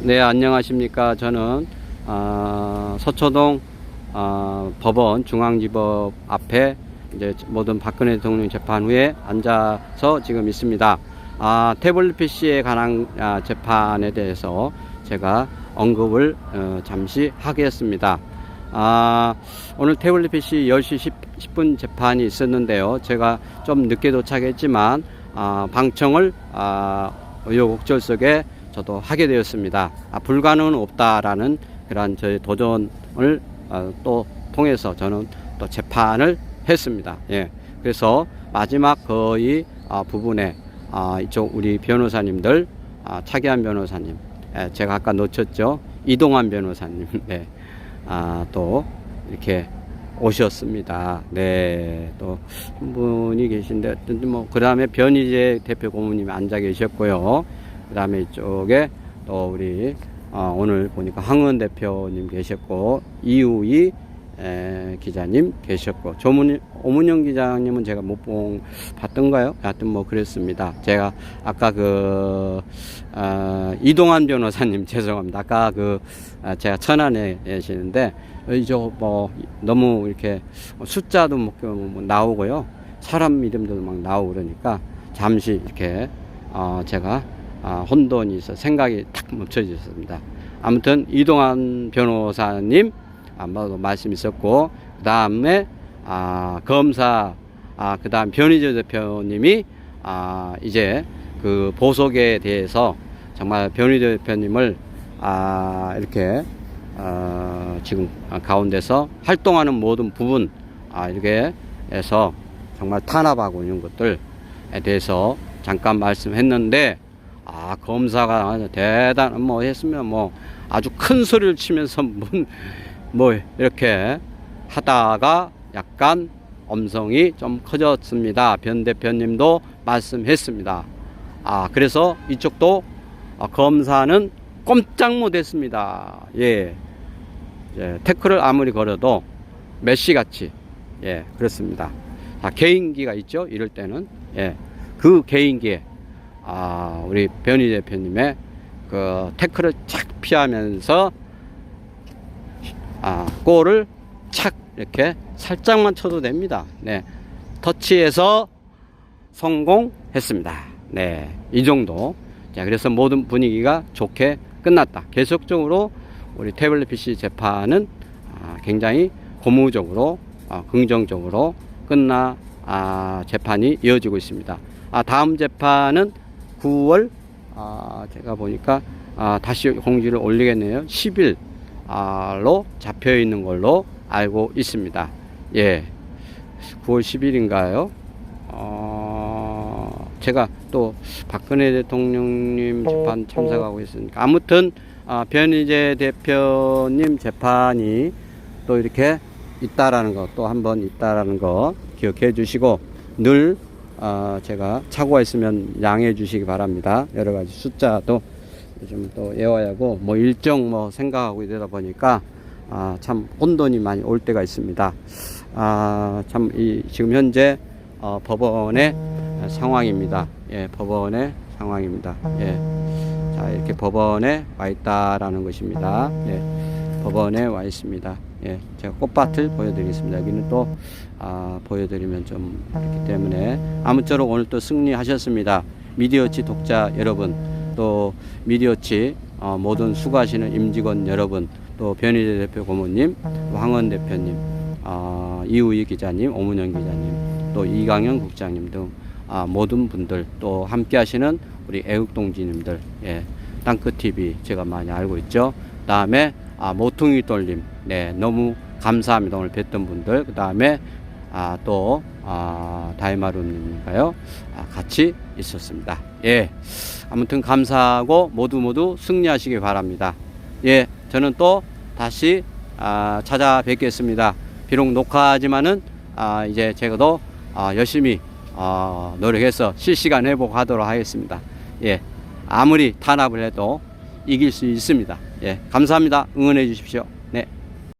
네, 안녕하십니까. 저는 아, 서초동 아, 법원 중앙지법 앞에 이제 모든 박근혜 대통령 재판 후에 앉아서 지금 있습니다. 아, 태블릿 PC에 관한 아, 재판에 대해서 제가 언급을 어, 잠시 하겠습니다. 아, 오늘 태블릿 PC 10시 10, 분 재판이 있었는데요. 제가 좀 늦게 도착했지만 아, 방청을 아, 의욕곡절 속에 저도 하게 되었습니다. 아, 불가능은 없다라는 그러한 저의 도전을 어, 또 통해서 저는 또 재판을 했습니다. 예. 그래서 마지막 거의 아, 부분에 아, 이쪽 우리 변호사님들 아, 차기한 변호사님 예, 제가 아까 놓쳤죠 이동환 변호사님 네. 아, 또 이렇게 오셨습니다. 네, 또 한 분이 계신데 어떤지 뭐 그다음에 변희재 대표 고문님이 앉아 계셨고요. 그 다음에 이쪽에 또 우리 어, 오늘 보니까 황은 대표님 계셨고 이우희 에, 기자님 계셨고 조문 오문영 기자님은 제가 못 본 봤던가요? 하여튼 뭐 그랬습니다. 제가 아까 그 아, 이동환 변호사님 죄송합니다. 아까 그 아, 제가 천안에 계시는데 이제 뭐 너무 이렇게 숫자도 뭐, 뭐 나오고요. 사람 이름도 막 나오고 그러니까 잠시 이렇게 어, 제가 아, 혼돈이 있어 생각이 탁 멈춰졌습니다. 아무튼 이동환 변호사님 아마도 말씀 있었고 그 다음에 아, 검사 아, 그 다음 변희재 대표님이 아, 이제 그 보석에 대해서 정말 변희재 대표님을 아, 이렇게 어, 지금 가운데서 활동하는 모든 부분 아, 이렇게 해서 정말 탄압하고 있는 것들에 대해서 잠깐 말씀했는데 아 검사가 아주 대단 뭐 했으면 뭐 아주 큰 소리를 치면서 문, 뭐 이렇게 하다가 약간 엄성이 좀 커졌습니다. 변 대표님도 말씀했습니다. 아 그래서 이쪽도 아, 검사는 꼼짝 못했습니다. 예, 예 태클을 아무리 걸어도 메시 같이 예 그렇습니다. 자, 개인기가 있죠. 이럴 때는 예, 그 개인기에 아, 우리 변희 대표님의 그 태클을 착 피하면서 아, 골을 착 이렇게 살짝만 쳐도 됩니다. 네. 터치해서 성공했습니다. 네. 이 정도. 자, 그래서 모든 분위기가 좋게 끝났다. 계속적으로 우리 태블릿 PC 재판은 아, 굉장히 고무적으로 아, 긍정적으로 끝나 아, 재판이 이어지고 있습니다. 아, 다음 재판은 9월 아, 제가 보니까 아, 다시 공지를 올리겠네요. 10일 로 잡혀 있는 걸로 알고 있습니다. 예. 9월 10일인가요? 어, 제가 또 박근혜 대통령님 재판 참석하고 있으니까 아무튼 아, 변희재 대표님 재판이 또 이렇게 있다라는 거 또 한 번 있다라는 거 기억해 주시고 늘 어, 제가 착오가 있으면 양해해 주시기 바랍니다. 여러 가지 숫자도 요즘 또 외워야 하고 뭐 일정 뭐 생각하고 이러다 보니까 아, 참 혼돈이 많이 올 때가 있습니다. 아, 참 이 지금 현재 어, 법원의 상황입니다. 예, 법원의 상황입니다. 예. 자, 이렇게 법원에 와 있다라는 것입니다. 예. 법원에 와 있습니다. 예, 제가 꽃밭을 보여드리겠습니다. 여기는 또 아, 보여드리면 좀 그렇기 때문에 아무쪼록 오늘 또 승리하셨습니다. 미디어치 독자 여러분, 또 미디어치 어, 모든 수고하시는 임직원 여러분, 또 변희재 대표 고모님, 황원 대표님, 어, 이우희 기자님, 오문영 기자님, 또 이강현 국장님 등 아, 모든 분들 또 함께하시는 우리 애국동지님들, 예, 땅끝 TV 제가 많이 알고 있죠. 다음에 아, 모퉁이 돌림, 네, 너무 감사합니다. 오늘 뵀던 분들, 그 다음에 아, 또 아, 다이마루님인가요? 아, 같이 있었습니다. 예, 아무튼 감사하고 모두 모두 승리하시기 바랍니다. 예, 저는 또 다시 아, 찾아뵙겠습니다. 비록 녹화하지만은 아, 이제 제가도 아, 열심히 어, 노력해서 실시간 회복하도록 하겠습니다. 예, 아무리 탄압을 해도 이길 수 있습니다. 예, 감사합니다. 응원해 주십시오.